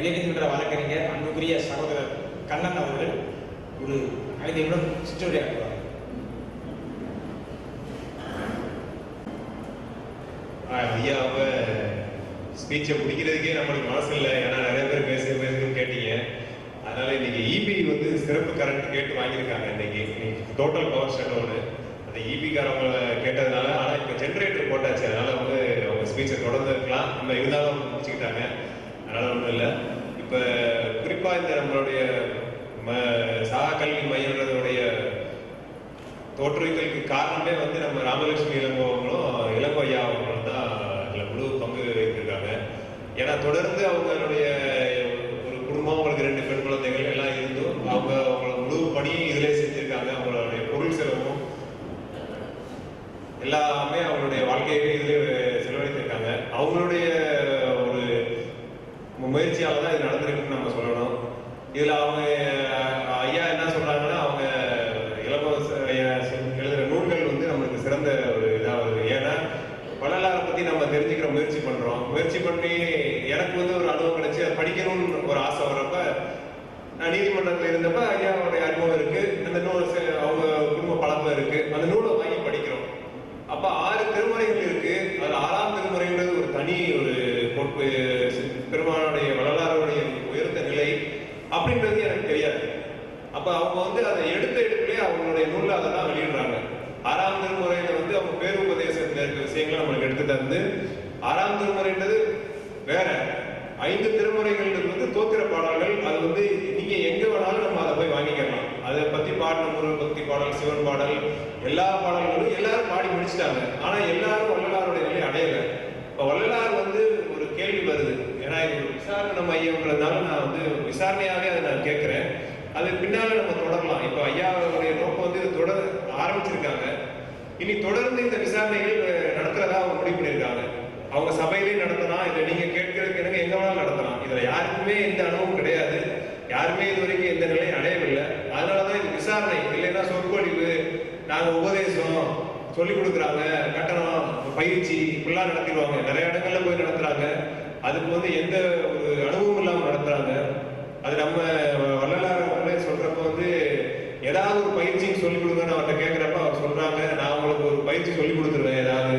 உயர்நீதிமன்ற வழக்கறிஞர் அன்புக்குரிய சகோதரர் கண்ணன் அவர்கள் ஒரு ஐந்து நிமிடம் சிற்றுரையாற்றுவார் ஐயாவை ஸ்பீச்சை முடிக்கிறதுக்கே நம்மளுக்கு மனசு இல்லை ஏன்னா நிறைய பேர் பேச பேசுன்னு கேட்டீங்க. அதனால இன்னைக்கு இபி வந்து சிறப்பு கரண்ட் கேட்டு வாங்கியிருக்காங்க இன்னைக்கு. டோட்டல் பவர் ஷட் ஒன்று அந்த இபி கேட்டதுனால ஆனால் இப்போ ஜென்ரேட்டர் போட்டாச்சு. அதனால வந்து அவங்க ஸ்பீச்சை தொடர்ந்து இருக்கலாம். நம்ம இருந்தாலும் முடிச்சுக்கிட்டாங்க. அதனால ஒன்றும் இல்லை. இப்போ குறிப்பாக இந்த நம்மளுடைய ம சகா கல்வி மையன்றதுடைய தோற்றுவித்தலுக்கு காரணமே வந்து நம்ம ராமலட்சுமி இளங்கோ அவங்களும் இளங்கோ ஐயா அவங்களும் தான் இதில் முழு பங்கு வைத்திருக்காங்க ஏன்னா தொடர்ந்து அவங்களுடைய ஒரு குடும்பம் அவங்களுக்கு ரெண்டு பெண் குழந்தைகள் எல்லாம் இருந்தும் அவங்க அவங்களோட முழு பணியும் இதிலே செஞ்சிருக்காங்க. அவங்களுடைய பொருள் செலவும் எல்லாமே அவங்களுடைய வாழ்க்கையவே இதிலே செலவழித்திருக்காங்க. அவங்களுடைய ஒரு முயற்சியால தான் இது நடந்திருக்குன்னு நம்ம சொல்லணும் இதுல அவங்க அஹ், ஐயா என்ன சொல்றாங்கன்னா அவங்க இளவரச ஐயா எழுதுற நூல்கள் வந்து நம்மளுக்கு சிறந்த ஒரு இதா வருது ஏன்னா வள்ளலாரை பத்தி நம்ம தெரிஞ்சுக்கிற முயற்சி பண்றோம் முயற்சி பண்ணி எனக்கு வந்து ஒரு அனுபவம் கிடைச்சு அதை படிக்கணும்னு ஒரு ஆசை வரப்ப நான் நீதிமன்றத்தில் இருந்தப்ப ஐயாவுடைய அறிமுகம் இருக்கு அந்த நூல் ச- அவங்க குடும்ப பழக்கம் இருக்கு அந்த நூலை வாங்கி படிக்கிறோம் அப்ப ஆறு திருமுறைகள் இருக்கு அதுல ஆறாம் திருமுறைன்றது ஒரு தனி ஒரு பொறுப்பு பெருமானுடைய வரலாறுடைய உயர்ந்த நிலை அப்படின்றது எனக்கு தெரியாது அப்ப அவங்க வந்து அதை எடுத்த எடுப்பிலே அவங்களுடைய நூல்ல அதெல்லாம் வெளியிடுறாங்க ஆறாம் திருமுறையில வந்து அவங்க பேருபதேசத்துல இருக்க விஷயங்களை நம்மளுக்கு எடுத்து தந்து ஆறாம் திருமுறைன்றது வேற. ஐந்து திருமுறைகள் வந்து தோத்திர பாடல்கள். அது வந்து நீங்க எங்க வேணாலும் நம்ம அதை போய் வாங்கிக்கலாம். அதை பத்தி பாடின முருகன் பக்தி பாடல் சிவன் பாடல் எல்லா பாடல்களும் எல்லாரும் பாடி முடிச்சிட்டாங்க. ஆனா எல்லாரும் வள்ளலாருடைய நிலை அடையல. இப்ப வள்ளலார் வந்து ஒரு கேள்வி வருது. ஏன்னா இது ஒரு விசாரணை மையம்ன்றதுனால நான் வந்து விசாரணையாவே அதை நான் கேட்கிறேன். அது பின்னால நம்ம தொடரலாம். இப்போ ஐயாவுடைய நோக்கம் வந்து தொடர தொடர் ஆரம்பிச்சிருக்காங்க. இனி தொடர்ந்து இந்த விசாரணைகள் நடத்துறதா அவங்க முடிவு பண்ணியிருக்காங்க. அவங்க சபையிலேயே நடத்தலாம் இல்லை நீங்க கேட்கறதுக்கு எனக்கு எங்க வேணாலும் நடத்தலாம். இதுல யாருக்குமே எந்த அனுபவம் கிடையாது. யாருமே இது வரைக்கும் எந்த நிலையும் அடையவில்லை. அதனாலதான் இது விசாரணை. இல்லைன்னா சொற்பொழிவு நாங்க உபதேசம் சொல்லி கொடுக்குறாங்க. கட்டணம் பயிற்சி இப்படிலாம் நடத்திடுவாங்க. நிறைய இடங்கள்ல போய் நடத்துறாங்க. அதுக்கு வந்து எந்த ஒரு அனுபவம் இல்லாமல் நடத்துறாங்க. அது நம்ம வள்ளலார் சொல்றப்ப வந்து ஏதாவது ஒரு பயிற்சின்னு சொல்லி கொடுங்கன்னு அவர்கிட்ட கேட்கிறப்ப அவர் சொல்றாங்க. நான் பயிற்சி சொல்லி கொடுத்துருவேன். ஏதாவது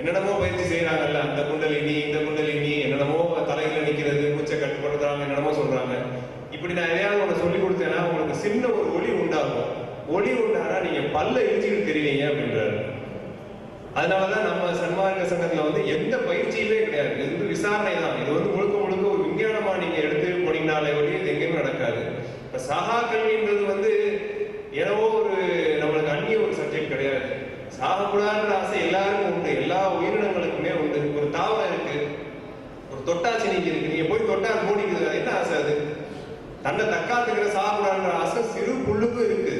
என்னென்னமோ பயிற்சி செய்யறாங்கல்ல அந்த குண்டலினி இந்த குண்டலினி என்னென்னமோ தலையில நிக்கிறது மூச்சை கட்டுப்படுத்துறாங்க என்னென்னமோ சொல்றாங்க. இப்படி நான் எதையாவது ஒன்று சொல்லி கொடுத்தேன்னா உங்களுக்கு சின்ன ஒரு ஒளி உண்டாகும். ஒளி உண்டானா நீங்க பல்ல இழிச்சுக்கிட்டு தெரிவீங்க அப்படின்றாரு. அதனாலதான் நம்ம சன்மார்க்க சங்கத்துல வந்து எந்த பயிற்சியுமே கிடையாது. இது வந்து விசாரணை தான். இது வந்து முழுக்க முழுக்க ஒரு விஞ்ஞானமா நீங்க எடுத்து போனீங்கனாலே ஒளி இது எங்கேயுமே நடக்காது. இப்ப சகா கல்வின்றது வந்து ஏதோ ஒரு நம்மளுக்கு அந்நிய ஒரு சப்ஜெக்ட் கிடையாது சாகக்கூடாதுன்ற ஆசை எல்லாருக்கும் உண்டு எல்லா உயிரினங்களுக்குமே உண்டு ஒரு தாவரம் இருக்கு ஒரு தொட்டாச்சி நீங்க இருக்கு. நீங்க போய் தொட்டா மூடிக்குது. அது என்ன ஆசை அது? தன்னை தக்காத்துக்கிற சாகக்கூடாதுன்ற ஆசை சிறு புல்லுக்கும் இருக்கு.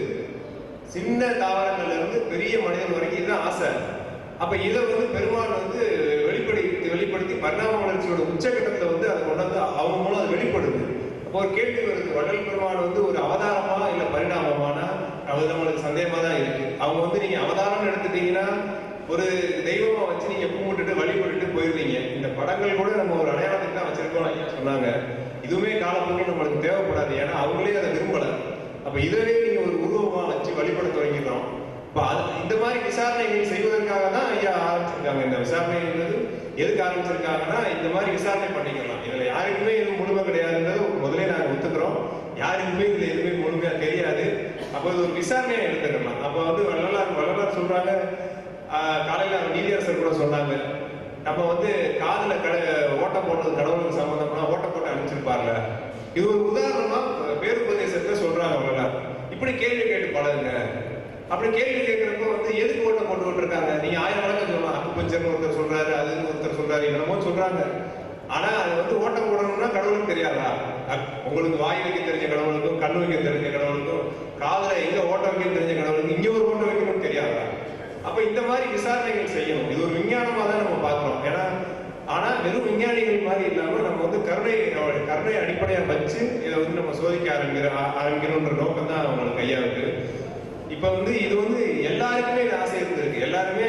சின்ன தாவரங்கள்ல இருந்து பெரிய மனிதன் வரைக்கும் இதுதான் ஆசை? அப்ப இதை வந்து பெருமாள் வந்து வெளிப்படுத்தி வெளிப்படுத்தி பரிணாம வளர்ச்சியோட உச்சகட்டத்துல வந்து அதை கொண்டாந்து அவங்க மூலம் அது வெளிப்படுது. அப்போ ஒரு கேள்வி வருது. வடல் பெருமாள் வந்து ஒரு அவதாரமா இல்ல பரிணாமமானா? அது நம்மளுக்கு சந்தேகமா தான் இருக்கு. அவங்க வந்து நீங்க அவதாரம்னு எடுத்துட்டீங்கன்னா ஒரு தெய்வமா வச்சு நீங்க கும்பிட்டுட்டு வழிபட்டுட்டு போயிருவீங்க இந்த படங்கள் கூட நம்ம ஒரு அடையாளத்துக்கு தான் வச்சிருக்கோம் ஐயா சொன்னாங்க. இதுவுமே காலப்போக்கில் நம்மளுக்கு தேவைப்படாது. ஏன்னா அவங்களே அதை விரும்பல. அப்ப இதுவே நீங்க ஒரு உருவமா வச்சு வழிபட தொடங்கிடுறோம். இப்ப அது இந்த மாதிரி விசாரணைகள் செய்வதற்காக தான் ஐயா ஆரம்பிச்சிருக்காங்க. இந்த விசாரணைன்றது எதுக்கு ஆரம்பிச்சிருக்காங்கன்னா இந்த மாதிரி விசாரணை பண்ணிக்கலாம். இதுல யாருக்குமே இது முழுமை கிடையாதுன்றது முதலே நாங்க ஒத்துக்கிறோம். யாருக்குமே இதுல எதுவுமே முழுமையா தெரியாது. அப்ப இது ஒரு விசாரணையை எடுத்துக்கலாம். அப்ப வந்து வள்ளலார் வள்ளலார் சொல்றாங்க காலையில நீதியரசர் கூட சொன்னாங்க. நம்ம வந்து காதில் கட ஓட்ட போடுறது கடவுளுக்கு சம்மந்தம்னா ஓட்ட போட்டு அனுப்பிச்சிருப்பார்ல இது ஒரு உதாரணமா பேருபதேசத்தை சொல்றாங்க அவங்களா. இப்படி கேள்வி கேட்டு பழகுங்க. அப்படி கேள்வி கேட்கிறப்போ வந்து எதுக்கு ஓட்ட போட்டு விட்டுருக்காங்க? நீங்க ஆயிரம் வழக்கம் சொல்லலாம் அப்பு பஞ்சர்னு ஒருத்தர் சொல்றாரு அதுன்னு ஒருத்தர் சொல்றாரு என்னமோ சொல்றாங்க. ஆனா அது வந்து ஓட்டம் போடணும்னா கடவுளுக்கு தெரியாதா? உங்களுக்கு வாய் வைக்க தெரிஞ்ச கடவுளுக்கும் கண் வைக்க தெரிஞ்ச கடவுளுக்கும் காதில் எங்க ஓட்டம் வைக்க தெரிஞ்ச கடவுளுக்கும் இங்க ஒரு ஓட்டம் வைக்க இந்த மாதிரி விசாரணைகள் செய்யணும். இது ஒரு விஞ்ஞானமா தான் நம்ம பார்க்கணும். ஏன்னா ஆனா வெறும் விஞ்ஞானிகள் மாதிரி இல்லாம நம்ம வந்து கருணை கருணை அடிப்படையா வச்சு இதை வந்து நம்ம சோதிக்க ஆரம்பிக்கிற ஆ- ஆரம்பிக்கணும்ன்ற நோக்கம் தான் அவங்களுக்கு கையாளுக்கு இப்ப வந்து இது வந்து எல்லாருக்குமே இது ஆசை இருந்திருக்கு. எல்லாருமே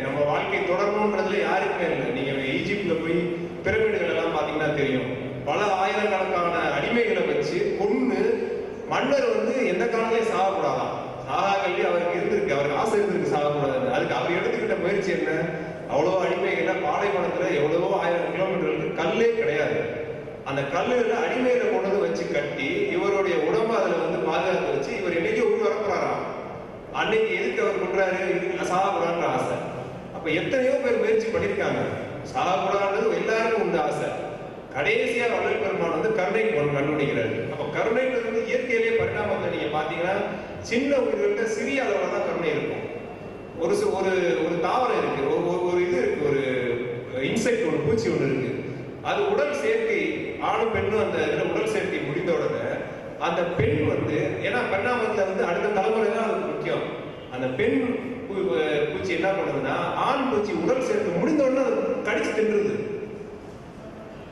நம்ம வாழ்க்கை தொடரணுன்றதுல யாருக்குமே இல்லை. நீங்க ஈஜிப்ட்ல போய் பிரமிடுகள் எல்லாம் பாத்தீங்கன்னா தெரியும். பல ஆயிரக்கணக்கான அடிமைகளை வச்சு கொன்று மன்னர் வந்து எந்த காலத்திலையும் சாகக்கூடாதான் சாகா அவருக்கு இருந்திருக்கு. அவருக்கு ஆசை இருந்திருக்கு சாகக்கூடாது அதுக்கு அவர் எடுத்துக்கிட்ட முயற்சி என்ன? அவ்வளோ அடிமைகளை பாலைவனத்துல எவ்வளவோ ஆயிரம் கிலோமீட்டருக்கு கல்லே கிடையாது. அந்த கல்லுல அடிமையில கொண்டு வந்து வச்சு கட்டி இவருடைய உடம்பு அதுல வந்து பாதுகாத்து வச்சு இவர் என்னைக்கு உயிர் வரப்போறாராம் அன்னைக்கு எதுக்கு அவர் பண்றாரு சாகக்கூடாதுன்ற ஆசை. அப்ப எத்தனையோ பேர் முயற்சி பண்ணிருக்காங்க. சாகக்கூடாதுன்றது எல்லாருக்கும் உண்டு ஆசை. கடைசியா வள்ளல் பெருமான் வந்து கருணை கண்டுபிடிக்கிறாரு. அப்ப கருணைன்றது வந்து இயற்கையிலேயே பரிணாமத்தை நீங்க பாத்தீங்கன்னா சின்ன உயிர்கள்ட்ட சிறிய அளவில் தான் கருணை இருக்கும். ஒரு ஒரு ஒரு தாவரம் இருக்கு. ஒரு ஒரு- இது இருக்கு. ஒரு இன்செக்ட் ஒன்று பூச்சி ஒன்று இருக்கு. அது உடல் சேர்க்கை ஆணும் பெண்ணும் அந்த இதில் உடல் சேர்க்கை முடிந்த உடனே அந்த பெண் வந்து ஏன்னா பெண்ணாமத்தில் வந்து அடுத்த தலைமுறை தான் அதுக்கு முக்கியம். அந்த பெண் பூச்சி என்ன பண்ணுதுன்னா ஆண் பூச்சி உடல் சேர்க்கை முடிந்த உடனே அது கடிச்சு தின்றுது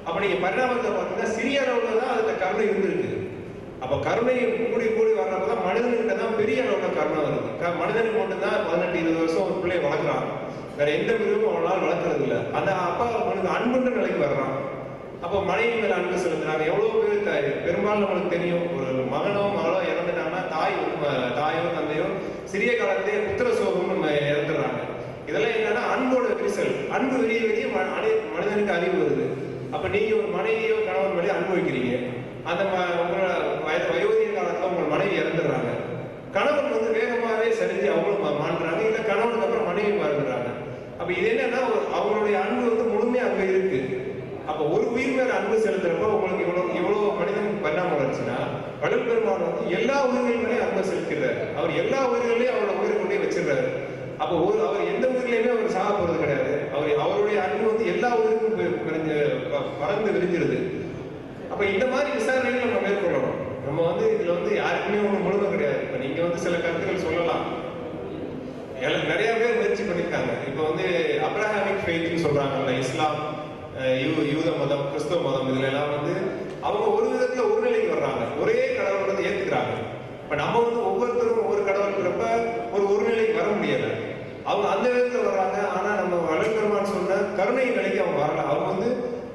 அப்ப நீங்க பரிணாமத்தை பார்த்தீங்கன்னா சிறிய அளவுல தான் அதுல கருணை இருந்திருக்கு. அப்ப கருணை கூடி கூடி வர்றப்பதான் மனிதன்கிட்ட தான் பெரிய அளவுல கருணை வருது. மனிதனுக்கு மட்டும்தான் பதினெட்டு இருபது வருஷம் ஒரு பிள்ளைய வளர்க்குறான். வேற எந்த மிருகமும் அவனால வளர்க்கறது இல்ல. அந்த அப்பா மனிதன் அன்புன்ற நிலைக்கு வர்றான். அப்போ மனைவி மேல அன்பு செலுத்துறாங்க. எவ்வளவு பேர் தாய் பெரும்பாலும் நம்மளுக்கு தெரியும். ஒரு மகனோ மகளோ இறந்துட்டாங்கன்னா தாய் தாயோ தந்தையோ சிறிய காலத்திலேயே புத்திர சோகம் நம்ம இறந்துடுறாங்க. இதெல்லாம் என்னன்னா அன்போட விரிசல். அன்பு விரிய வெளியே ம- மனிதனுக்கு அறிவு வருது. அப்ப நீங்க ஒரு மனைவியோ கணவன் வழி அனுபவிக்கிறீங்க அந்த ம- உங்களோட வயது வயோதிக காலத்துல உங்க மனைவி இறந்துடுறாங்க. கணவன் வந்து வேகமாகவே சரிஞ்சு அவங்களும் மாண்டுறாங்க இல்லை கணவனுக்கு அப்புறம் மனைவி மாறுறாங்க அப்ப இது என்னன்னா அவங்களுடைய அன்பு வந்து முழுமையா அங்க இருக்கு. அப்ப ஒரு உயிர் மேல அன்பு செலுத்துறப்ப உங்களுக்கு இவ்வளவு இவ்வளவு மனிதன் பண்ணாம வளர்ச்சுன்னா வள்ளல் பெருமாள் வந்து எல்லா உயிர்கள் அன்பு அன்பை செலுத்திடுறாரு. அவர் எல்லா உயிர்களையும் அவரோட உயிர் கொண்டே வச்சிடுறாரு. அப்போ ஒரு அவர் எந்த உயிரிலையுமே அவர் சாக போறது கிடையாது. அவர் அவருடைய அன்பு வந்து எல்லா உயிருக்கும் ப- பறந்து விரிஞ்சிருது. அப்ப இந்த மாதிரி விசாரணைகள் நம்ம மேற்கொள்ளணும். நம்ம வந்து இதுல வந்து யாருக்குமே ஒண்ணு முழுமை கிடையாது. இப்ப நீங்க வந்து சில கருத்துக்கள் சொல்லலாம். நிறைய பேர் முயற்சி பண்ணிருக்காங்க இப்போ வந்து அப்ரஹாமிக் ஃபெய்த்னு சொல்றாங்கல்ல இஸ்லாம் யூ- யூத மதம் கிறிஸ்தவ மதம் இதுல எல்லாம் வந்து அவங்க ஒரு விதத்துல ஒரு நிலைக்கு வர்றாங்க. ஒரே கடவுள் வந்து ஏத்துக்கிறாங்க. இப்ப நம்ம வந்து ஒவ்வொருத்தரும் ஒவ்வொரு கடவுள் இருக்கிறப்ப ஒரு ஒரு நிலைக்கு வர முடியல. அவங்க அந்த விதத்துல வர்றாங்க. ஆனா நம்ம வளர்க்கணுமான்னு சொன்ன கருணை நிலைக்கு அவங்க வரல. அவங்க வந்து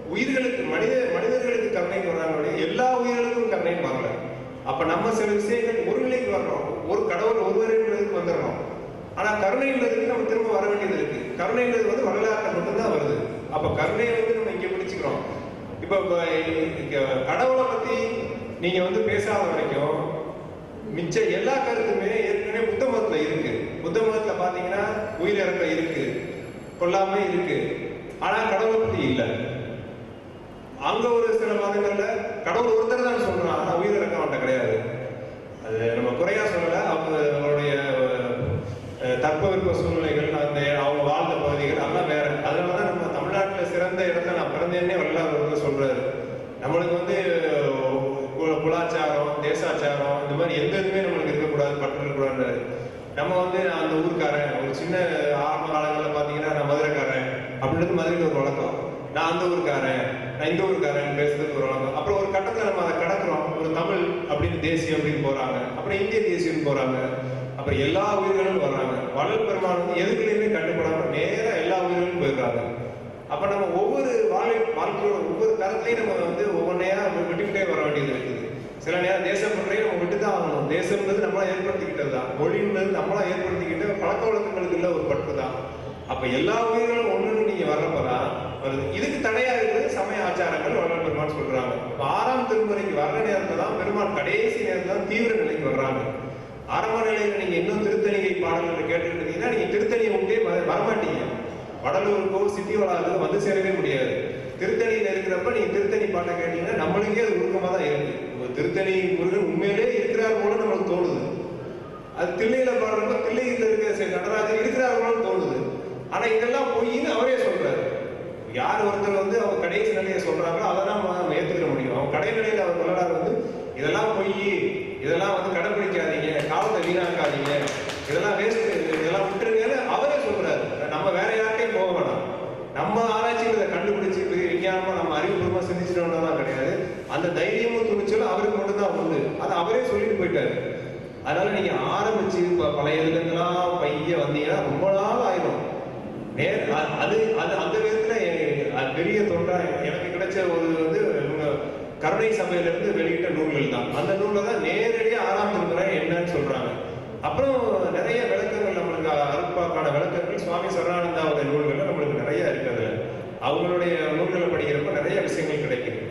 உயிர்களுக்கு மனித மனிதர்களுக்கு கருணைக்கு வர்றாங்க. எல்லா உயிர் அப்ப நம்ம சில விஷயங்கள் ஒரு நிலைக்கு வர்றோம். ஒரு கடவுள் ஒருவருன்றதுக்கு வந்துடுறோம் ஆனா கருணைன்றதுக்கு நம்ம திரும்ப வர வேண்டியது இருக்கு. கருணைன்றது வந்து வரலாற்று மட்டும்தான் வருது. அப்ப கருணையை வந்து நம்ம இங்க பிடிச்சுக்கிறோம். இப்ப கடவுளை பத்தி நீங்க வந்து பேசாத வரைக்கும் மிச்ச எல்லா கருத்துமே ஏற்கனவே புத்த மதத்துல இருக்கு. புத்த மதத்துல பாத்தீங்கன்னா உயிரிழக்க இருக்கு. கொல்லாமை இருக்கு. ஆனா கடவுளை பத்தி இல்லை. அங்க ஒரு சில மதங்கள்ல கடவுள் ஒருத்தர் தான் சொல்றான் ஆனா உயிரிழக்க அவன்கிட்ட கிடையாது. அது நம்ம குறையா சொல்லல. அவங்க அவருடைய அஹ், தட்பவெப்ப அந்த அவங்க வாழ்ந்த பகுதிகள் அதெல்லாம் வேற அதனாலதான் நம்ம தமிழ்நாட்டுல சிறந்த இடத்துல நான் பிறந்தேன்னே வரலாறு வந்து சொல்றாரு நம்மளுக்கு வந்து கு- குலாச்சாரம் தேசாச்சாரம் இந்த மாதிரி எந்த இதுவுமே நம்மளுக்கு இருக்கக்கூடாது பட்டு இருக்கக்கூடாது நம்ம வந்து நான் அந்த ஊருக்காரன் ஒரு சின்ன ஆரம்ப காலங்களில் பார்த்தீங்கன்னா நான் மதுரைக்காரன் அப்படின்றது மதுரையில் ஒரு வழக்கம் நான் அந்த ஊருக்காரன் நான் இந்த ஊருக்காரன் பேசுறதுக்கு ஒரு வழக்கம் அப்புறம் ஒரு கட்டத்தில் நம்ம அதை கடக்கிறோம் ஒரு தமிழ் அப்படின்னு தேசியம் அப்படின்னு போறாங்க. அப்புறம் இந்திய தேசியம் போறாங்க. அப்புறம் எல்லா உயிர்களும் வர்றாங்க. வளர் பெருமான் வந்து எதுக்குலையுமே கட்டுப்படாம நேரா எல்லா உயிர்களும் போயிடுறாங்க. அப்ப நம்ம ஒவ்வொரு வாழ்க்கை வாழ்க்கையோட ஒவ்வொரு தரத்திலையும் நம்ம வந்து ஒவ்வொன்றையா நம்ம விட்டுக்கிட்டே வர வேண்டியது இருக்குது. சில நேரம் தேசம் பண்றையும் நம்ம விட்டு தான் ஆகணும். தேசம்ன்றது நம்மளா ஏற்படுத்திக்கிட்டது தான் மொழின்றது நம்மளா ஏற்படுத்திக்கிட்ட பழக்க வழக்கங்களுக்கு உள்ள ஒரு பட்டு தான் அப்ப எல்லா உயிர்களும் ஒண்ணுன்னு நீங்க வர்றப்பதான் வருது. இதுக்கு தடையா இருக்கிறது சமய ஆச்சாரங்கள் வள்ளல் பெருமான் சொல்றாங்க ஆறாம் திருமுறைக்கு வர்ற நேரத்துல தான் பெருமான் கடைசி நேரத்துல தான் தீவிர நிலைக்கு வர்றாங்க. ஆரம்ப நிலையில நீங்க இன்னும் திருத்தணிகை பாடல்கள் கேட்டுட்டு நீங்க திருத்தணியை விட்டே வர- வரமாட்டீங்க. வடலூருக்கோ சிட்டி வளாகத்துக்கோ வந்து சேரவே முடியாது. திருத்தணியில இருக்கிறப்ப நீங்க திருத்தணி பாட்டை கேட்டீங்கன்னா நம்மளுக்கே அது உருக்கமா தான் இருக்கு. திருத்தணி முருகன் உண்மையிலே இருக்கிறார் போல நம்மளுக்கு தோணுது. அது தில்லையில பாடுறப்ப தில்லையில இருக்கிற சரி நடராஜர் இருக்கிறார் போல தோணுது. ஆனா இதெல்லாம் பொய்ன்னு அவரே சொல்றாரு. யார் ஒருத்தர் வந்து அவங்க கடைசி நிலையை சொல்றாங்களோ அதை தான் நம்ம ஏத்துக்க முடியும். அவங்க கடைநிலையில அவர் சொல்லலாரு வந்து இதெல்லாம் பொய் இதெல்லாம் வந்து கடைபிடிக்காதீங்க காலத்தை வீணாக்காதீங்க இதெல்லாம் வேஸ்ட் இதெல்லாம் விட்டுருங்கன்னு அவரே சொல்றாரு. நம்ம வேற யார்கிட்டையும் போக வேணாம். நம்ம ஆராய்ச்சியில் இதை கண்டுபிடிச்சி விஞ்ஞானமா நம்ம அறிவுபூர்வமா சிந்திச்சிட்டோம்லாம் கிடையாது. அந்த தைரியமும் துணிச்சலும் அவருக்கு மட்டும்தான் உண்டு. அதை அவரே சொல்லிட்டு போயிட்டாரு. அதனால நீங்க ஆரம்பிச்சு இப்போ பழைய இதுலாம் இருந்தெல்லாம் பைய வந்தீங்கன்னா ரொம்ப நாள் ஆயிரும். நேர் அது அது அந்த பெரிய தொண்டா எனக்கு கிடைச்ச ஒரு வந்து கருணை சபையிலிருந்து வெளியிட்ட நூல்கள் தான். அந்த நூலில் தான் நேரடியாக ஆறாம் திருமுறை என்னன்னு சொல்றாங்க. அப்புறம் நிறைய விளக்கங்கள் நம்மளுக்கு அருப்பாக்கான விளக்கங்கள் சுவாமி சரணானந்தாவுடைய நூல்கள் நம்மளுக்கு நிறைய இருக்குது அவங்களுடைய நூல்களை படிக்கிறப்ப நிறைய விஷயங்கள் கிடைக்குது.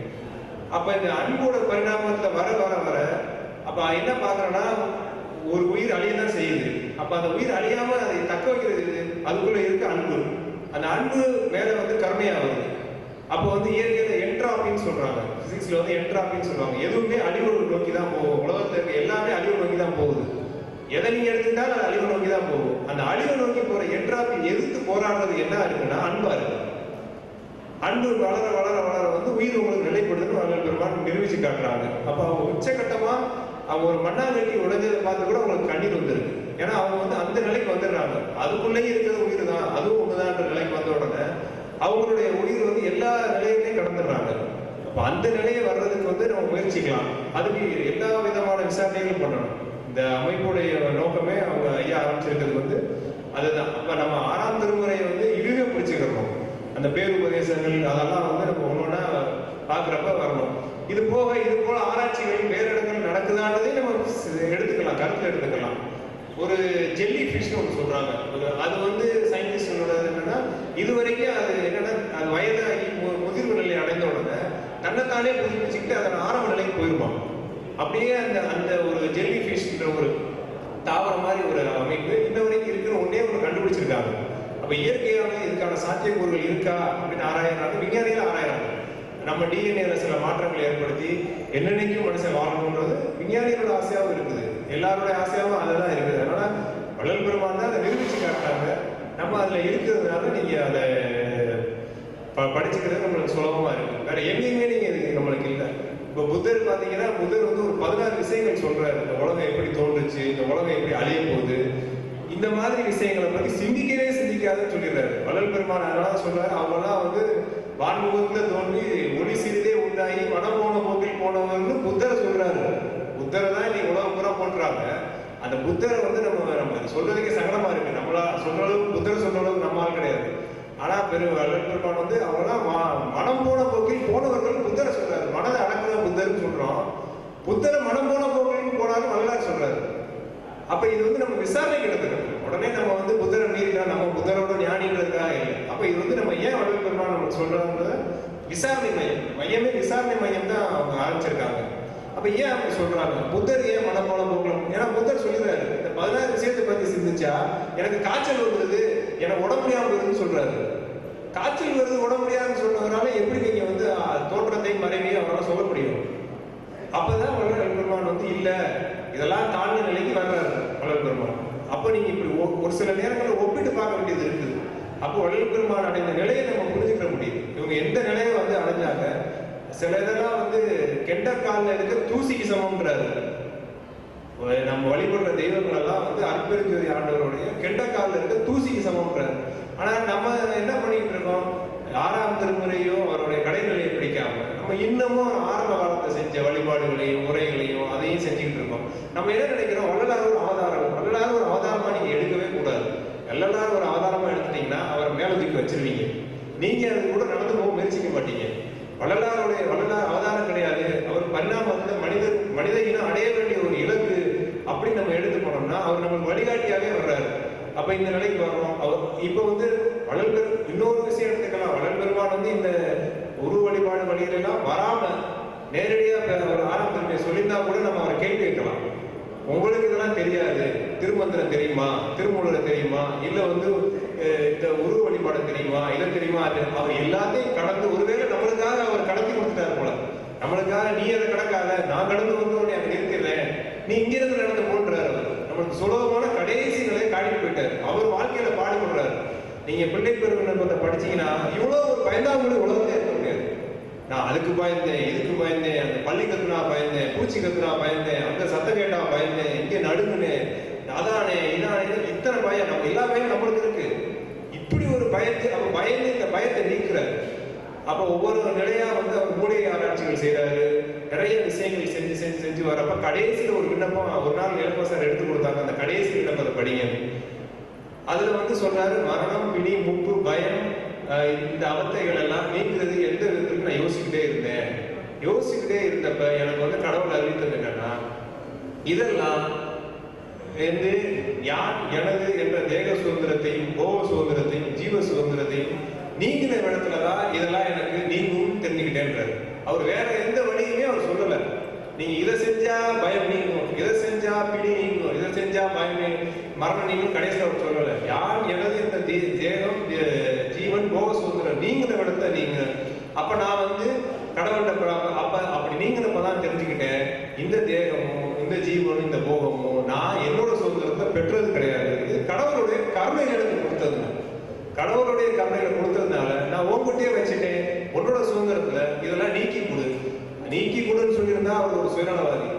அப்ப இந்த அன்போட பரிணாமத்துல வர வர வர அப்ப என்ன பாக்குறேன்னா ஒரு உயிர் அழிய தான் செய்யுது. அப்ப அந்த உயிர் அழியாம அதை தக்க வைக்கிறது அதுக்குள்ள இருக்க அன்பு. அந்த அன்பு மேல வந்து கருணையாகுது. அப்போ வந்து இயற்கையில என்ட்ராபின்னு சொல்றாங்க. பிசிக்ஸ்ல வந்து என்ட்ராபின்னு சொல்றாங்க எதுவுமே அழிவு நோக்கி தான் போகும். உலகத்துல இருக்க எல்லாமே அழிவு நோக்கி தான் போகுது. எதை நீங்க எடுத்துக்கிட்டாலும் அது அழிவு நோக்கி தான் போகும். அந்த அழிவு நோக்கி போற என்ட்ராபி எதிர்த்து போராடுறது என்ன இருக்குன்னா அன்பா இருக்கு. அன்பு வளர வளர வளர வந்து உயிர் உங்களுக்கு நிலைப்படுதுன்னு அவர்கள் பெருமான் நிரூபிச்சு காட்டுறாங்க. அப்ப அவங்க உச்சகட்டமா அவங்க ஒரு மண்ணாங்கட்டி உடைஞ்சதை பார்த்து கூட அவங்களுக்கு கண்ணீர் வந்துருக்கு. ஏன்னா அவங்க வந்து அந்த நிலைக்கு வந்துடுறாங்க. அதுக்குள்ளேயே இருக்கிறது உயிர் தான் அதுவும் ஒண்ணுதான்ற நிலைக்கு வந்த உடனே அவங்களுடைய உயிர் வந்து எல்லா நிலையிலையும் கடந்துடுறாங்க. அப்ப அந்த நிலையை வர்றதுக்கு வந்து நம்ம முயற்சிக்கலாம். அதுக்கு எல்லா விதமான விசாரணைகளும் பண்ணணும். இந்த அமைப்புடைய நோக்கமே அவங்க ஐயா ஆரம்பிச்சிருக்கிறது வந்து அதுதான். அப்ப நம்ம ஆறாம் திருமுறையை வந்து இழுக பிடிச்சிக்கிறோம் அந்த பேருபதேசங்கள் அதெல்லாம் வந்து நம்ம ஒன்னொன்னா பாக்குறப்ப வரணும். இது போக இது போல ஆராய்ச்சிகள் பேரிடங்கள் இடங்கள் நடக்குதான்றதே நம்ம எடுத்துக்கலாம் கருத்துல எடுத்துக்கலாம். ஒரு ஜெல்லி ஃபிஷ்னு ஒன்று சொல்றாங்க. அது வந்து சயின்டிஸ்டோட என்னன்னா இது வரைக்கும் அது என்னன்னா அது வயதாகி முதிர்வு நிலை அடைந்த உடனே தன்னைத்தானே புதுப்பிச்சுக்கிட்டு அதன் ஆரம்ப நிலைக்கு போயிருப்பான் அப்படியே அந்த அந்த ஒரு ஜெல்லி ஃபிஷ்ன்ற ஒரு தாவரம் மாதிரி ஒரு அமைப்பு இன்ன வரைக்கும் இருக்குன்னு ஒன்னே ஒன்று கண்டுபிடிச்சிருக்காங்க. அப்போ இயற்கையான இதுக்கான சாத்தியக்கூறுகள் இருக்கா அப்படின்னு ஆராயறாங்க. விஞ்ஞானிகள் ஆராயறாங்க. நம்ம டிஎன்ஏல சில மாற்றங்களை ஏற்படுத்தி என்னென்னைக்கும் மனுஷன் வாழணுன்றது விஞ்ஞானிகளோட ஆசையாகவும் இருக்குது. எல்லாரோட ஆசையாவும் அதுதான் இருக்குது. அதனால வள்ளல் பெருமான் தான் அதை நிரூபிச்சு காட்டுறாங்க. நம்ம அதுல இருக்கிறதுனால நீங்க அதை ப- படிச்சுக்கிறது நம்மளுக்கு சுலபமா இருக்கும் வேற எங்கேயுமே நீங்க இது நம்மளுக்கு இல்லை. இப்போ புத்தர் பார்த்தீங்கன்னா புத்தர் வந்து ஒரு பதினாறு விஷயங்கள் சொல்றாரு. இந்த உலகம் எப்படி தோன்றுச்சு இந்த உலகம் எப்படி அழிய போகுது. இந்த மாதிரி விஷயங்களை பத்தி சிந்திக்கவே சிந்திக்காதுன்னு சொல்லிடுறாரு. வள்ளல் பெருமான் அதனால சொல்றாரு. அவங்கெல்லாம் வந்து வான்முகத்துல தோன்றி ஒளி சிறிதே உண்டாகி மனம் போன போக்கில் போனவங்க புத்தரை சொல்றாரு. புத்தரை தான் இன்னைக்கு உலகம் பூரா போன்றாங்க. அந்த புத்தரை வந்து நம்ம நம்ம சொல்றதுக்கே சங்கடமா இருக்கு சொன்ன அளவுக்கு புத்தர் சொன்ன அளவுக்கு நம்ம ஆள் கிடையாது. ஆனா பெரு வள்ளல் வந்து அவங்களாம் மனம் போன போக்கில் போனவர்கள் புத்தரை சொல்றாரு. மனதை அடக்குற புத்தர்னு சொல்றோம். புத்தரை மனம் போன போக்கில் போனாலும் வள்ளலார் சொல்றாரு. அப்ப இது வந்து நம்ம விசாரணைக்கு எடுத்துக்கணும் உடனே நம்ம வந்து புத்தரை மீறினா நம்ம புத்தரோட ஞானின்றதுக்காக இல்லை. அப்ப இது வந்து நம்ம ஏன் வள்ளல் நம்ம சொல்றோம்ன்றத விசாரணை மையம் மையமே விசாரணை மையம் தான் அவங்க ஆரம்பிச்சிருக்காங்க. அப்ப ஏன் அவங்க சொல்றாங்க? புத்தர் ஏன் மனம் போன போக்கணும் ஏன்னா புத்தர் சொல்லிடுறாரு. பதினாறு விஷயத்தை பத்தி சிந்திச்சா எனக்கு காய்ச்சல் வந்துருது எனக்கு உடம்பு முடியாமல் வருதுன்னு சொல்றாரு. காய்ச்சல் வருது உடம்பு முடியாதுன்னு சொன்னதுனால எப்படி நீங்க வந்து தோற்றத்தை மறைவையும் அவரால் சொல்ல முடியும்? அப்பதான் வள்ளல் பெருமான் வந்து இல்ல இதெல்லாம் தாழ்ந்த நிலைக்கு வர்றாரு வள்ளல் பெருமான். அப்ப நீங்க இப்படி ஒரு சில நேரங்களில் ஒப்பிட்டு பார்க்க வேண்டியது இருக்குது. அப்போ வள்ளல் பெருமான் அடைந்த நிலையை நம்ம புரிஞ்சுக்கிற முடியும். இவங்க எந்த நிலையை வந்து அடைஞ்சாங்க? சில இதெல்லாம் வந்து கெட்ட காலில் இருக்க தூசிக்கு சமம்ன்றாரு. நம்ம வழிபடுற தெய்வங்கள் எல்லாம் வந்து அற்பெருஞ்சோதி ஆண்டவருடைய கெண்ட காலில் இருக்க தூசிக்கு சமம்ன்றாரு ஆனா நம்ம என்ன பண்ணிட்டு இருக்கோம்? ஆறாம் திருமுறையும் அவருடைய கடைநிலையை பிடிக்காம நம்ம இன்னமும் ஆரம்ப காலத்தை செஞ்ச வழிபாடுகளையும் முறைகளையும் அதையும் செஞ்சுக்கிட்டு இருக்கோம். நம்ம என்ன நினைக்கிறோம்? வள்ளலார் ஒரு அவதாரம். வள்ளலார் ஒரு அவதாரமா நீங்க எடுக்கவே கூடாது. வள்ளலார் ஒரு அவதாரமா எடுத்துட்டீங்கன்னா அவரை மேல தூக்கி வச்சிருவீங்க. நீங்க அது கூட நடந்து போக முயற்சிக்க மாட்டீங்க. வள்ளலாருடைய வள்ளலார் அவதாரம் கிடையாது. அவர் பரிணாமத்தில் மனித மனித இனம் அடைய வேண்டிய ஒரு இலக்கு அப்படி நம்ம எடுத்து போனோம்னா அவர் நமக்கு வழிகாட்டியாவே வர்றாரு. அப்ப இந்த நிலைக்கு வர்றோம் அவர் இப்ப வந்து வள்ளல் இன்னொரு விஷயம் எடுத்துக்கலாம். வளர் பெருமான் வந்து இந்த உரு வழிபாடு வழிகள் எல்லாம் வராம நேரடியா ஒரு ஆரம்பத்தை சொல்லியிருந்தா கூட நம்ம அவரை கேள்வி கேட்கலாம். உங்களுக்கு இதெல்லாம் தெரியாது. திருமந்திரம் தெரியுமா? திருமூலரை தெரியுமா? இல்ல வந்து இந்த உருவ வழிபாடு தெரியுமா? இல்ல தெரியுமா? அவர் எல்லாத்தையும் கடந்து ஒருவேளை நம்மளுக்காக அவர் கடத்தி கொடுத்துட்டாரு போல. நம்மளுக்காக நீ அதை கடக்காத நான் கடந்து வந்து உன்னை அங்க நிறுத்திடுறேன். நீ இங்க இருக்கிற நடந்து போன்றாரு நம்மளுக்கு சுலபமான கடைசி நிலையை காட்டிட்டு போயிட்டாரு அவர் வாழ்க்கையில பாடுபடுறாரு நீங்க பிள்ளை பெருவிண்ணப்பத்தை படிச்சீங்கன்னா இவ்வளவு ஒரு பயந்தாங்குழி உலகத்தை இருக்க முடியாது. நான் அதுக்கு பயந்தேன் இதுக்கு பயந்தேன் அந்த பள்ளி கத்துனா பயந்தேன் பூச்சி கத்துனா பயந்தேன் அந்த சத்தம் கேட்டா பயந்தேன் இங்க நடுங்குனேன் அதானே இதானே இத்தனை பயம் நம்ம எல்லா பயம் நம்மளுக்கு இருக்கு. இப்படி ஒரு பயத்தை அவர் பயந்து இந்த பயத்தை நீக்கிறார். அப்ப ஒவ்வொரு நிலையா வந்து அவர் மூலிகை ஆராய்ச்சிகள் செய்யறாரு நிறைய விஷயங்களை செஞ்சு செஞ்சு செஞ்சு வரப்ப கடைசியில் ஒரு விண்ணப்பம் ஒரு நாள் இளப்ப சார் எடுத்து கொடுத்தாங்க. அந்த கடைசி விண்ணப்பத்தை படிங்க. அதுல வந்து சொல்றாரு மரணம் பிணி முப்பு பயம் இந்த அவத்தைகள் எல்லாம் நீங்கிறது எந்த விதத்துக்கு நான் யோசிக்கிட்டே இருந்தேன். யோசிக்கிட்டே இருந்தப்ப எனக்கு வந்து கடவுள் அறிவித்தது என்னன்னா இதெல்லாம் வந்து யார் எனது என்ற தேக சுதந்திரத்தையும் கோவ சுதந்திரத்தையும் ஜீவ சுதந்திரத்தையும் நீங்கின இடத்துலதான் இதெல்லாம் எனக்கு நீங்கும் தெரிஞ்சுக்கிட்டேன்றாரு. அவர் வேற எந்த வழி நீங்க இதை செஞ்சா பயம் நீங்கும் இதை செஞ்சா பிடி நீங்கும் இதை செஞ்சா பயம் மரணம் நீங்கும் கடைசியில் அவர் சொல்லல யார் எனது இந்த தீ தேகம் ஜீவன் போக சுதந்திரம் நீங்கிற இடத்த நீங்க. அப்ப நான் வந்து கடவுள்கிட்ட ப- அப்ப அப்படி நீங்கினப்ப தான் தெரிஞ்சுக்கிட்டேன். இந்த தேகமும் இந்த ஜீவனும் இந்த போகமும் நான் என்னோட சுதந்திரத்தை பெற்றது கிடையாது. இது கடவுளுடைய கருணை எனக்கு கொடுத்ததுங்க. கடவுளுடைய கருணைகளை கொடுத்ததுனால நான் உங்ககிட்டயே வச்சுட்டேன். உன்னோட சுதந்திரத்துல இதெல்லாம் நீக்கி கொடு. நீக்கி கூடன்னு சொல்லியிருந்தா அவர் ஒரு சுயநலவாதி.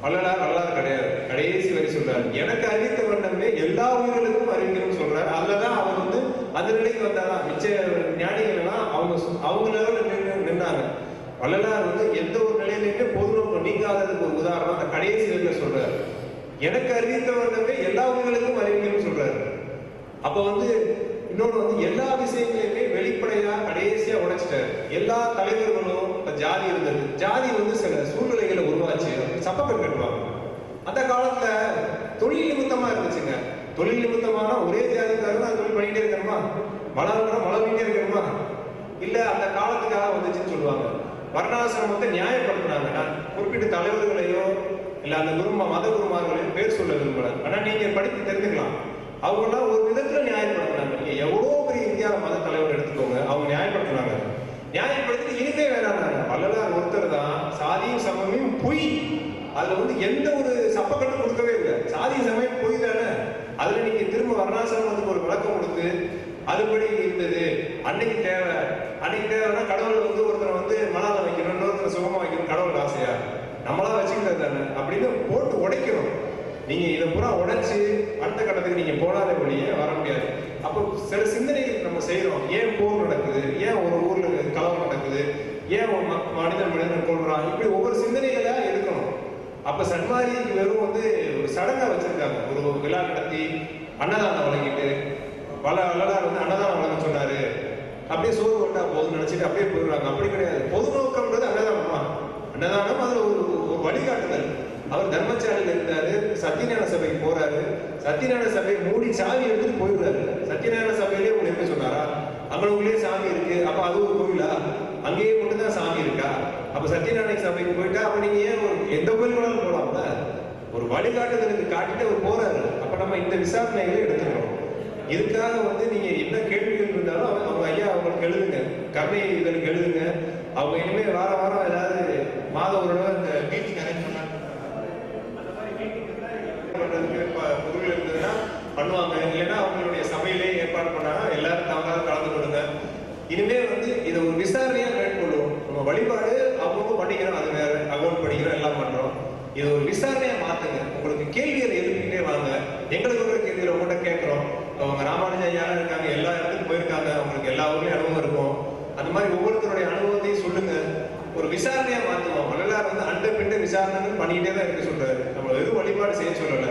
வள்ளலார் வரலாறு கிடையாது. கடைசி வரை சொல்றாரு. எனக்கு அறிவித்த வண்ணமே எல்லா உயிர்களுக்கும் அறிவிக்கணும்னு சொல்றாரு. அதுலதான் அவர் வந்து அந்த நிலைக்கு வந்தாரா? மிச்ச ஞானிகள் எல்லாம் அவங்க சு- அவங்க லெவலில் நின்னாங்க. வள்ளலார் வந்து எந்த ஒரு நிலையிலுமே பொது நோக்கம் நீங்காததுக்கு ஒரு உதாரணம் அந்த கடைசி வரையில சொல்றாரு. எனக்கு அறிவித்த வண்ணமே எல்லா உயிர்களுக்கும் அறிவிக்கணும்னு சொல்றாரு. அப்ப வந்து இன்னொன்று வந்து எல்லா விஷயங்களையுமே வெளிப்படையா கடைசியா உடைச்சிட்டாரு. எல்லா தலைவர்களும் இப்ப ஜாதி இருந்தது. ஜாதி வந்து சில சூழ்நிலைகளை உருவாச்சு. சப்பக்கட்டு கட்டுவாங்க. அந்த காலத்துல தொழில் நிமித்தமா இருந்துச்சுங்க. தொழில் நிமித்தமான ஒரே ஜாதிக்காரங்க அது தொழில் பண்ணிகிட்டே இருக்கணுமா மழை வளர்ந்துட்டே இருக்கணுமா இல்ல அந்த காலத்துக்காக வந்துச்சுன்னு சொல்லுவாங்க. வர்ணாசிரமத்தை நியாயப்படுத்தினாங்க. நான் குறிப்பிட்ட தலைவர்களையோ இல்லை அந்த குருமா மத குருமார்களையோ பேர் சொல்ல விரும்பல. ஆனா நீங்க படித்து தெரிஞ்சுக்கலாம். அவங்க ஒரு விதத்துல நியாயப்படுத்தினாங்க. நீங்க எவ்வளோ பெரிய இந்தியா மத தலைவர் எடுத்துக்கோங்க. அவங்க நியாயப்படுத்தினாங்க. நியாயப்படுத்தி ஒருத்தர் தான் சாதியும் சமமையும் பொய். அதுல வந்து எந்த ஒரு சப்பக்கட்டும் கொடுக்கவே இல்லை. சாதியும் சமயம் பொய் தானே? அதுல நீங்க திரும்ப வர்ணாசிரமத்துக்கு ஒரு விளக்கம் கொடுத்து அதுபடி இருந்தது. அன்னைக்கு தேவை. அன்னைக்கு தேவைன்னா கடவுள் வந்து ஒருத்தரை வந்து மணால வைக்கணும் இன்னொருத்தரை சுகமா வைக்கணும் கடவுள் ஆசையா? நம்மளா வச்சுக்கிட்டது தானே? அப்படின்னு போட்டு உடைக்கணும். நீங்க இதை பூரா உடைச்சு அடுத்த கட்டத்துக்கு நீங்க போனாலே வழியே வர முடியாது. அப்போ சில சிந்தனைகள் நம்ம செய்யறோம் ஏன் போர் நடக்குது? ஏன் ஒரு ஊர்ல கலவரம் நடக்குது? ஏன் ம- மனிதன் மனிதன் கொள்றான் இப்படி ஒவ்வொரு சிந்தனைகளா எடுக்கணும் அப்ப சன்மாரிக்கு வெறும் வந்து ஒரு சடங்கா வச்சிருக்காங்க. ஒரு விழா நடத்தி அன்னதானம் வழங்கிட்டு பல வள்ளலார் வந்து அன்னதானம் வழங்க சொன்னாரு. அப்படியே சோறு கொண்டா போதும் நினைச்சிட்டு அப்படியே போயிடுறாங்க. அப்படி கிடையாது. பொது நோக்கம்ன்றது அன்னதானம்? தான் அன்னதானம் அதுல ஒரு ஒரு வழிகாட்டுதல். அவர் தர்மச்சாலையில் இருந்தாரு சத்தியநாராயண சபைக்கு போறாரு. சத்தியநாராயண சபை மூடி சாவி எடுத்துட்டு போயிடுறாரு. சத்தியநாராயண சபையிலே உங்களுக்கு இருக்க சொன்னாரா? உங்களே சாமி இருக்கு. அப்ப அது ஒரு கோவிலா? அங்கேயே மட்டும்தான் சாமி இருக்கா? அப்ப சத்யநாராயண சாமிக்கு போயிட்டா அப்ப நீங்க ஏன் ஒரு எந்த கோயில் வேணாலும் போலாம்ல ஒரு வழிகாட்டுதலுக்கு காட்டிட்டு அவர் போறாரு. அப்ப நம்ம இந்த விசாரணைகளை எடுத்துக்கிறோம் இதுக்காக வந்து நீங்க என்ன கேள்விகள் இருந்தாலும் அவங்க- ஐயா அவங்களுக்கு எழுதுங்க. கருணை இதற்கு எழுதுங்க. அவங்க இனிமே வார வாரம் ஏதாவது மாதம் ஒரு தடவை இந்த மீட்டிங் அரேஞ்ச் பண்ணாங்க பொருள் இருந்ததுன்னா பண்ணுவாங்க. இல்லைன்னா அவங்களுடைய சபையிலே ஏற்பாடு பண்ணாங்க எல்லாரும் தவறாக கலந்து கொள்ளுங்க. இனிமே வந்து இதை ஒரு விசாரணையா மேற்கொள்ளும் நம்ம வழிபாடு அவங்க பண்ணிக்கிறோம் அது வேற அகௌண்ட் படிக்கிறோம் எல்லாம் பண்றோம் இது ஒரு விசாரணையா மாத்துங்க உங்களுக்கு கேள்விகளை எழுப்பிக்கிட்டே வாங்க எங்களுக்கு ஒரு கேள்விகளை உங்கள்கிட்ட கேட்கிறோம் அவங்க ராமானுஜ ஐயா இருக்காங்க எல்லா இடத்துக்கும் போயிருக்காங்க அவங்களுக்கு எல்லா ஊர்லயும் அனுபவம் இருக்கும் அந்த மாதிரி ஒவ்வொருத்தருடைய அனுபவத்தையும் சொல்லுங்க ஒரு விசாரணையா மாத்துவோம் வள்ளலார் வந்து அண்ட பிண்ட விசாரணைகள் பண்ணிக்கிட்டே தான் இருக்க சொல்றாரு. நம்ம எதுவும் வழிபாடு செய்ய சொல்லல.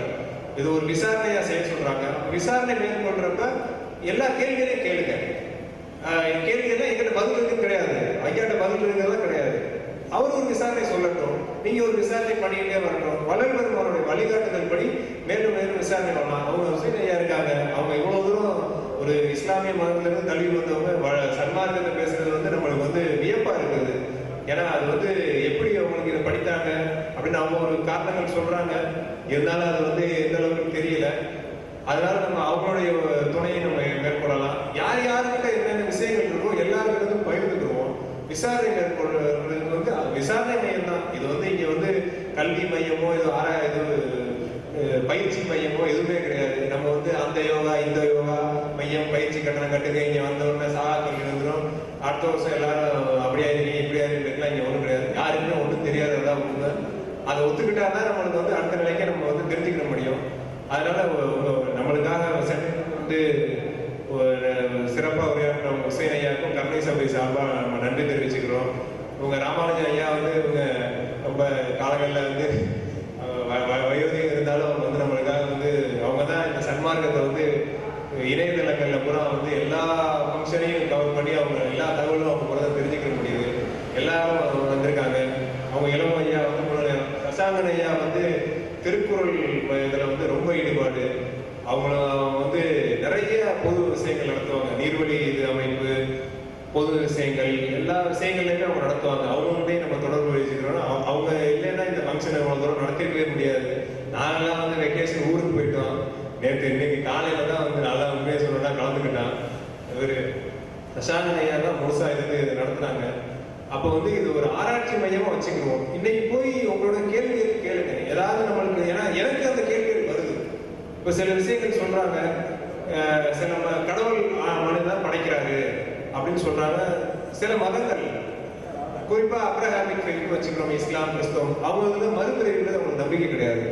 இது ஒரு விசாரணையா செய்ய சொல்றாங்க. விசாரணை மேற்கொள்றப்ப எல்லா கேள்விகளையும் கேளுங்க. ஆஹ் கேள்விகள்லாம் எங்கிட்ட பதில் இருக்கு கிடையாது. ஐயாட்ட பதில் இருக்கிறதெல்லாம் கிடையாது. அவர் ஒரு விசாரணை சொல்லட்டும். நீங்க ஒரு விசாரணை பண்ணிக்கிட்டே வரட்டும். வள்ளல் அவருடைய வழிகாட்டுதல் படி மேலும் மேலும் விசாரணை பண்ணலாம். அவங்க ஹுசைன் இருக்காங்க. அவங்க இவ்வளவு தூரம் ஒரு இஸ்லாமிய மதத்துல இருந்து தழுவி வந்தவங்க சன்மார்க்கத்தை பேசுறது வந்து நம்மளுக்கு வந்து வியப்பா இருக்குது. ஏன்னா அது வந்து எப்படி அவங்களுக்கு இதை படித்தாங்க அப்படின்னு அவங்க ஒரு காரணங்கள் சொல்றாங்க. இருந்தாலும் அது வந்து எந்த அளவுக்கு தெரியல. அதனால நம்ம அவங்களுடைய துணையை நம்ம மேற்கொள்ளலாம். யார் யாருக்கிட்ட என்னென்ன விஷயங்கள் இருக்கோ எல்லாருக்கிட்டும் பகிர்ந்துக்கிறோம் விசாரணை மேற்கொள்றது வந்து விசாரணை மையம் தான் இது வந்து இங்க வந்து கல்வி மையமோ இது ஆர இது பயிற்சி மையமோ எதுவுமே கிடையாது. நம்ம வந்து அந்த யோகா இந்த யோகா மையம் பயிற்சி கட்டணம் கட்டுங்க. இங்க வந்த உடனே சாகா வந்துடும் அடுத்த வருஷம் எல்லாரும் அப்படியா தெரியாததா உண்மை அதை ஒத்துக்கிட்டா தான் நம்மளுக்கு வந்து அடுத்த நிலைக்கு நம்ம வந்து தெரிஞ்சுக்கிற முடியும். அதனால நம்மளுக்காக வந்து சிறப்பாக சிறப்பா உரையாற்ற ஐயாவுக்கும் கருணை சபை சார்பாக நம்ம நன்றி தெரிவிச்சுக்கிறோம். உங்க ராமானுஜ ஐயா வந்து இவங்க ரொம்ப காலங்களில் வந்து அஹ், வ- வ- வயோதிகம் இருந்தாலும் அவங்க வந்து நம்மளுக்காக வந்து அவங்க தான் இந்த சன்மார்க்கத்தை வந்து இணையதளங்கள்ல பூரா வந்து எல்லா ஃபங்க்ஷனையும் கவர் பண்ணி அவங்க எல்லா தகவலும் அவங்க கூட தான் தெரிஞ்சுக்க முடியுது எல்லாரும் வந்திருக்காங்க சசாங்கன் ஐயா வந்து திருக்குறள் இதுல வந்து ரொம்ப ஈடுபாடு அவங்க வந்து நிறைய பொது விஷயங்கள் நடத்துவாங்க நீர்வழி இது அமைப்பு பொது விஷயங்கள் எல்லா விஷயங்கள்லையுமே அவங்க நடத்துவாங்க அவங்கள்ட்டையும் நம்ம தொடர்பு வச்சுக்கிறோம் அவங்க- அவங்க இல்லைன்னா இந்த ஃபங்க்ஷன் அவ்வளோ தூரம் நடத்திருக்கவே முடியாது நாங்கெல்லாம் வந்து வெக்கேஷன் ஊருக்கு போயிட்டோம் நேற்று இன்னைக்கு காலையில தான் வந்து நல்லா உண்மையை சொல்லணும்னா கலந்துக்கிட்டான் இவர் சசாங்கன் ஐயா தான் முழுசா இருந்து இது நடத்துனாங்க அப்போ வந்து இது ஒரு ஆராய்ச்சி மையமா வச்சுக்கிடுவோம் இன்னைக்கு போய் உங்களோட கேள்வி கேளுங்க. ஏதாவது நம்மளுக்கு ஏன்னா எனக்கு அந்த கேள்விகள் வருது? இப்போ சில விஷயங்கள் சொல்றாங்க. சில கடவுள் மனிதன் படைக்கிறாரு அப்படின்னு சொல்றாங்க. சில மதங்கள் குறிப்பா அப்ரஹாமிக் வச்சுக்கிறோம் இஸ்லாம் கிறிஸ்தவம். அவங்க வந்து மறுபிறவிகள் அவங்களுக்கு நம்பிக்கை கிடையாது.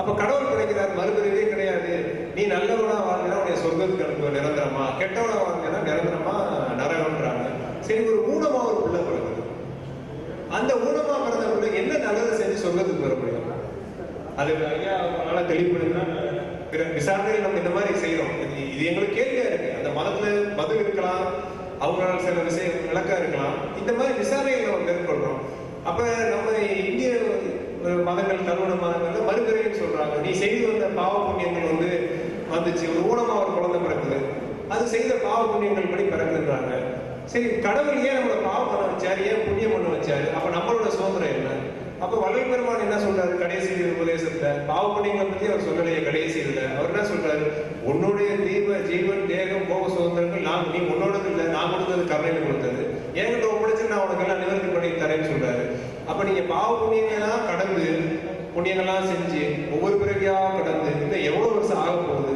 அப்ப கடவுள் கிடைக்கிறார் மறுபடியே கிடையாது. நீ நல்லவனா வாழ்ந்தா உடைய சொர்க்கத்துக்கு அனுப்புவ நிரந்தரமா. கெட்டவனா வாழ்ந்தா நிரந்தரமா நரகம்ன்றாங்க. சரி ஒரு ஊனமா ஒரு பிள்ளை பிறகுது அந்த ஊனமா பிறந்த பிள்ளை என்ன நல்லது செஞ்சு சொர்க்கத்துக்கு வர முடியும்? அது ஐயா அவங்களால தெளிவுபடுத்தினா பிற விசாரணையில் நம்ம இந்த மாதிரி செய்யறோம் இது இது எங்களுக்கு கேள்வியா இருக்கு. அந்த மதத்துல பதில் இருக்கலாம். அவங்களால சில விஷயம் விளக்கா இருக்கலாம். இந்த மாதிரி விசாரணைகளை நம்ம மேற்கொள்றோம். அப்ப நம்ம இந்திய மதங்கள் கருவண மதங்கள் மறுபிறவின்னு சொல்றாங்க. நீ செய்து வந்த பாவ புண்ணியங்கள் வந்து வந்துச்சு. ஒரு ஊனமா ஒரு குழந்தை பிறக்குது. அது செய்த பாவ புண்ணியங்கள் படி பிறக்குன்றாங்க சரி கடவுள் ஏன் நம்மளை பாவம் பண்ண வச்சாரு? ஏன் புண்ணியம் பண்ண வச்சாரு? அப்ப நம்மளோட சுதந்திரம் என்ன? அப்ப வல்லை பெருமான் என்ன சொல்றாரு? கடைசி உபதேசத்துல? பாவ புண்ணியங்களை பத்தி அவர் சொல்லலையே கடைசி இதுல அவர் என்ன சொல்றாரு? உன்னுடைய தீப ஜீவன் தேகம் போக சுதந்திரங்கள் நான் நீ உன்னோடது இல்லை. நான் கொடுத்தது கருணையில கொடுத்தது. என்கிட்ட ஒப்படைச்சு நான் உனக்கு எல்லாம் நிவர்த்தி பண்ணி தரேன்னு சொல்றாரு. அப்ப நீங்க பாவ புண்ணியங்கள்லாம் கடந்து புண்ணியங்கள்லாம் செஞ்சு ஒவ்வொரு பிறவியா கடந்து இன்னும் எவ்வளவு வருஷம் ஆக போகுது?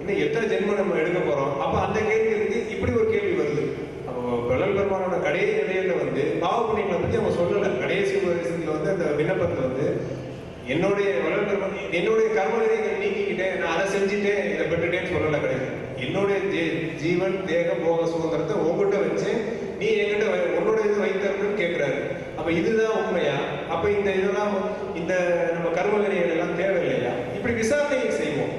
இன்னும் எத்தனை ஜென்மம் நம்ம எடுக்க போறோம்? அப்ப அந்த கேள்வி இருந்து இப்படி ஒரு கேள்வி வருது. அப்போ வள்ளல் பெருமானோட கடைசி நிலையில வந்து பாவ புண்ணியங்களை பத்தி அவங்க சொல்லல. கடைசி வருஷத்துல வந்து அந்த விண்ணப்பத்துல வந்து என்னுடைய வளர் பெருமான் என்னுடைய கர்ம நீக்கிக்கிட்டேன் நான் அதை செஞ்சுட்டேன் இதை பெற்றுட்டேன்னு சொல்லல கிடையாது என்னுடைய ஜீவன் தேக போக சுதந்திரத்தை உங்ககிட்ட வச்சு நீ என்கிட்ட வை- உன்னோட இது வைத்த கேட்கிறாரு அப்ப இதுதான் உண்மையா அப்ப இந்த இதெல்லாம் இந்த நம்ம கர்ம எல்லாம் தேவையில்லையா? இப்படி விசாரணைகள் செய்வோம்.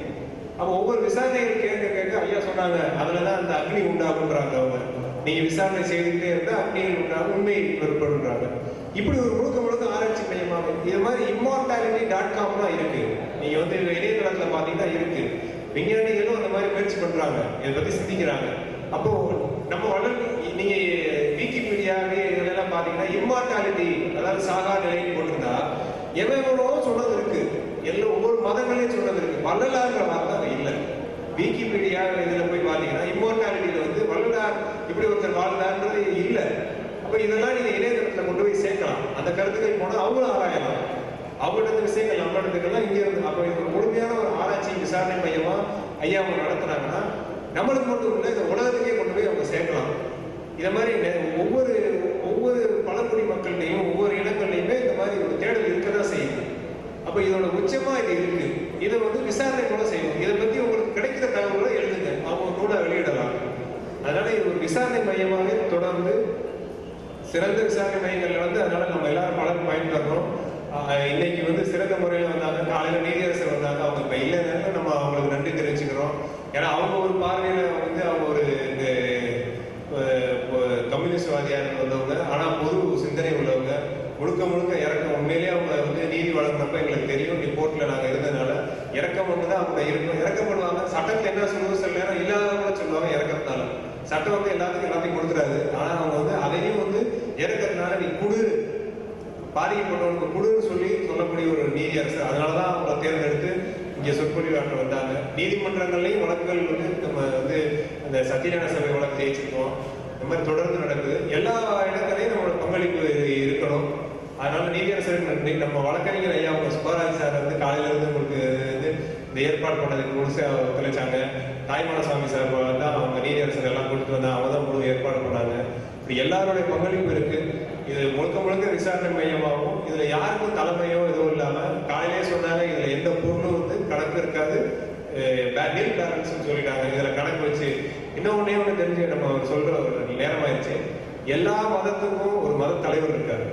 அப்போ ஒவ்வொரு விசாரணைகள் கேட்க கேட்க ஐயா சொன்னாங்க அதுலதான் அந்த அக்னி உண்டாகுன்றாங்க அவங்க. நீங்க விசாரணை செய்துக்கிட்டே இருந்தா அக்னி உண்டாகும் உண்மை வெளிப்படுன்றாங்க இப்படி ஒரு முழுக்க முழுக்க ஆராய்ச்சி மையமாக இது மாதிரி இம்மார்டாலிட்டி டாட் காம்லாம் இருக்கு. நீங்க வந்து இணையதளத்துல பாத்தீங்கன்னா இருக்கு. விஞ்ஞானிகளும் அந்த மாதிரி முயற்சி பண்றாங்க. இதை பத்தி சிந்திக்கிறாங்க. அப்போ நம்ம வளர்ந்து நீங்க விக்கிபீடியாவே இதெல்லாம் பாத்தீங்கன்னா இம்மார்டாலிட்டி அதாவது சாகா நிலைன்னு போட்டிருந்தா எவ்வளோ சொல்றது இருக்கு. எல்லா ஒவ்வொரு மதங்களையும் சொல்றது இருக்கு. வள்ளலாருங்கிற வார்த்தை இல்லை. இல்ல விக்கிபீடியா இதுல போய் பார்த்தீங்கன்னா இம்மோர்டாலிட்டியில வந்து வள்ளலார் இப்படி ஒருத்தர் வாழ்ந்தார்ன்றது இல்லை. அப்ப இதெல்லாம் நீங்க இணையதளத்தில் கொண்டு போய் சேர்க்கலாம். அந்த கருத்துக்கள் போனால் அவங்களும் ஆராயலாம். அவங்கள்ட்ட விஷயங்கள் நம்ம இங்கே இருந்து. அப்போ இது ஒரு முழுமையான ஒரு ஆராய்ச்சி விசாரணை மையமா ஐயா அவங்க நடத்துனாங்கன்னா நம்மளுக்கு மட்டும் இல்லை இந்த உலகத்துக்கே கொண்டு போய் அவங்க சேர்க்கலாம். இதை மாதிரி நெ- ஒவ்வொரு ஒவ்வொரு பழங்குடி மக்கள்லையும் ஒவ்வொரு இடங்கள்லையுமே இந்த மாதிரி ஒரு தேடல் இருக்கதான் செய்யுது. அப்ப இதோட உச்சமா இது இருக்கு. இதை வந்து விசாரணை கூட செய்யணும் இதை பத்தி உங்களுக்கு கிடைக்கிற தகவல்களை எழுதுங்க. அவங்க கூட வெளியிடலாம். அதனால இது ஒரு விசாரணை மையமாகவே தொடர்ந்து சிறந்த விசாரணை மையங்கள்ல வந்து அதனால நம்ம எல்லாரும் பலரும் பயன்படுறோம் ஆஹ் இன்னைக்கு வந்து சிறந்த முறையில் வந்தாங்க. காலையில் நீதியரசர் வந்தாங்க. அவங்க இப்போ இல்லைனாலும் நம்ம அவங்களுக்கு நன்றி தெரிவிச்சுக்கிறோம். ஏன்னா அவங்க ஒரு பார்வையில வந்து அவங்க ஒரு இந்த கம்யூனிஸ்ட் ஒரு வந்தவங்க ஆனால் முழுக்க முழுக்க இறக்கம். உண்மையிலேயே அவங்க வந்து நீதி வழங்குறப்ப எங்களுக்கு தெரியும். ரிப்போர்ட்ல நாங்க இருந்ததுனால இறக்கம் ஒன்று தான் அவங்க இருக்கும் பண்ணுவாங்க சட்டத்துல என்ன சொல்லுவோம் சில நேரம் இல்லாதவங்க சொல்லுவாங்க இறக்கறதுனால சட்டம் வந்து எல்லாத்துக்கும் எல்லாத்தையும் கொடுத்துறாது. ஆனா அவங்க வந்து அதையும் வந்து இறக்கறதுனால நீ குடு பாதிக்கப்பட்டவனுக்கு குடுன்னு சொல்லி சொல்லக்கூடிய ஒரு நீதி அரசு. அதனாலதான் அவங்கள தேர்ந்தெடுத்து இங்கே சொற்பொழிவாற்ற வந்தாங்க. நீதிமன்றங்கள்லையும் வழக்குகள் வந்து நம்ம வந்து அந்த சத்தியநாராயண சபை வழக்கு ஜெயிச்சிருக்கோம். இந்த மாதிரி தொடர்ந்து நடக்குது. எல்லா இடங்களையும் நம்மளோட பங்களிப்பு இருக்கணும். அதனால நீதியரசர் நம்ம வழக்கறிஞர் ஐயா அவங்க சுப்பராஜ் சார் வந்து காலையில இருந்து உங்களுக்கு வந்து இந்த ஏற்பாடு பண்ணதுக்கு முழுசா ஒத்துழைச்சாங்க. தாய்மான சாமி சார் வந்து அவங்க நீதியரசர் எல்லாம் கொடுத்து வந்தாங்க அவங்க தான் முழு ஏற்பாடு பண்ணாங்க. இப்படி எல்லாருடைய பங்களிப்பு இருக்கு. இது முழுக்க முழுக்க விசாரணை மையமாகவும் இதுல யாருக்கும் தலைமையோ எதுவும் இல்லாம காலையிலே சொன்னாங்க இதுல எந்த பொருளும் வந்து கணக்கு இருக்காது. நில் பேலன்ஸ் சொல்லிட்டாங்க. இதுல கணக்கு வச்சு இன்னும் ஒண்ணே ஒண்ணு தெரிஞ்சு நம்ம சொல்ற ஒரு நேரம் ஆயிடுச்சு. எல்லா மதத்துக்கும் ஒரு மத தலைவர் இருக்காரு.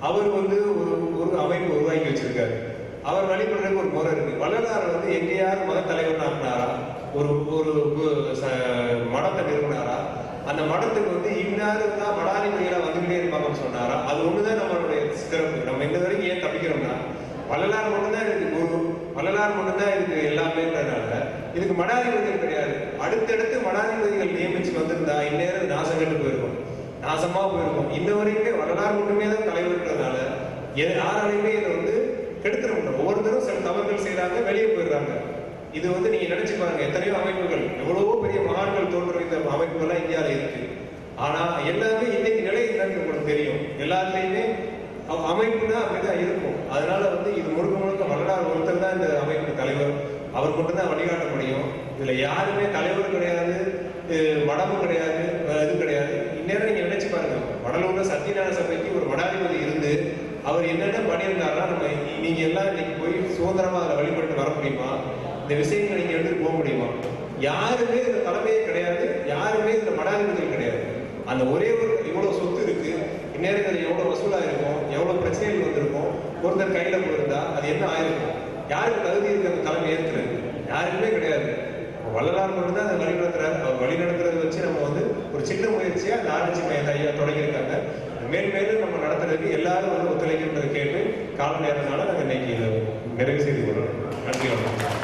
அவர் வந்து ஒரு ஒரு அமைப்பு உருவாக்கி வச்சிருக்காரு. அவர் வழிபடுறதுக்கு ஒரு முறை இருக்கு. வள்ளலார் வந்து எங்கேயாவது மத தலைவர் ஆக்குனாரா ஒரு ஒரு ச- மடத்தை நிறுவனாரா? அந்த மடத்துக்கு வந்து இன்னாரு தான் மடாதிபதிகளா வந்துகிட்டே இருப்பாங்கன்னு சொன்னாரா? அது ஒண்ணுதான் நம்மளுடைய சிறப்பு. நம்ம இந்த வரைக்கும் ஏன் தப்பிக்கிறோம்னா வள்ளலார் மட்டும்தான் இதுக்கு குரு. வள்ளலார் மட்டும்தான் இதுக்கு எல்லாமேன்றதுனால இதுக்கு மடாதிபதிகள் கிடையாது. அடுத்தடுத்து மடாதிபதிகள் நியமிச்சு வந்திருந்தா இந்நேரம் நாசம் கட்டு போயிருக்கும் நாசமா போயிருக்கும் இன்ன வரைக்குமே வரலாறு மட்டுமே தான் தலைவர்ன்றதுனால எது யாராலையுமே இதை வந்து கெடுத்துட முடியும் ஒவ்வொருத்தரும் சில தவறுகள் செய்கிறாங்க வெளியே போயிடுறாங்க. இது வந்து நீங்க நினைச்சு பாருங்க எத்தனையோ அமைப்புகள் எவ்வளவோ பெரிய மகான்கள் தோன்ற இந்த அமைப்புகள்லாம் இந்தியாவில் இருக்கு. ஆனா எல்லாமே இன்னைக்கு நிலை என்னன்னு உங்களுக்கு தெரியும். எல்லாத்துலயுமே அவ- அமைப்புனா அப்படிதான் இருக்கும். அதனால வந்து இது முழுக்க முழுக்க வரலாறு ஒருத்தர் தான் இந்த அமைப்பு தலைவர். அவர் மட்டும்தான் வழிகாட்ட முடியும். இதுல யாருமே தலைவர் கிடையாது மடமும் கிடையாது இது கிடையாது. இந்நேரம் நீங்க நினைச்சு பாருங்க. வடலூர்ல சத்யநாராயண சபைக்கு ஒரு வடாதிபதி இருந்து அவர் என்னென்ன பண்ணியிருந்தாருன்னா நம்ம நீங்க எல்லாம் இன்னைக்கு போய் சுதந்திரமா அதை வழிபட்டு வர முடியுமா? இந்த விஷயங்களை நீங்க எடுத்துட்டு போக முடியுமா? யாருமே இந்த தலைமையே கிடையாது யாருமே இந்த மடாதிபதிகள் கிடையாது. அந்த ஒரே ஒரு இவ்வளவு சொத்து இருக்கு இந்நேரத்தில் எவ்வளவு வசூலா இருக்கும் எவ்வளவு பிரச்சனைகள் வந்திருக்கும் ஒருத்தர் கையில போயிருந்தா அது என்ன ஆயிருக்கும் யாருக்கு தகுதி இருக்கு அந்த தலைமை ஏற்கிறது யாருக்குமே கிடையாது. வள்ளலார் மட்டும்தான் அதை வழி நடத்துறாரு அவர் வழி நடத்துற வச்சு நம்ம வந்து ஒரு சின்ன முயற்சியா அந்த ஆராய்ச்சி மையத்தை ஐயா தொடங்கியிருக்காங்க. மேல் மேலும் நம்ம நடத்துறதுக்கு எல்லாரும் வந்து ஒத்துழைக்கின்றதை கேட்டு கால நேரத்தினால நாங்கள் இன்னைக்கு நிறைவு செய்து கொள்றோம். நன்றி வணக்கம்.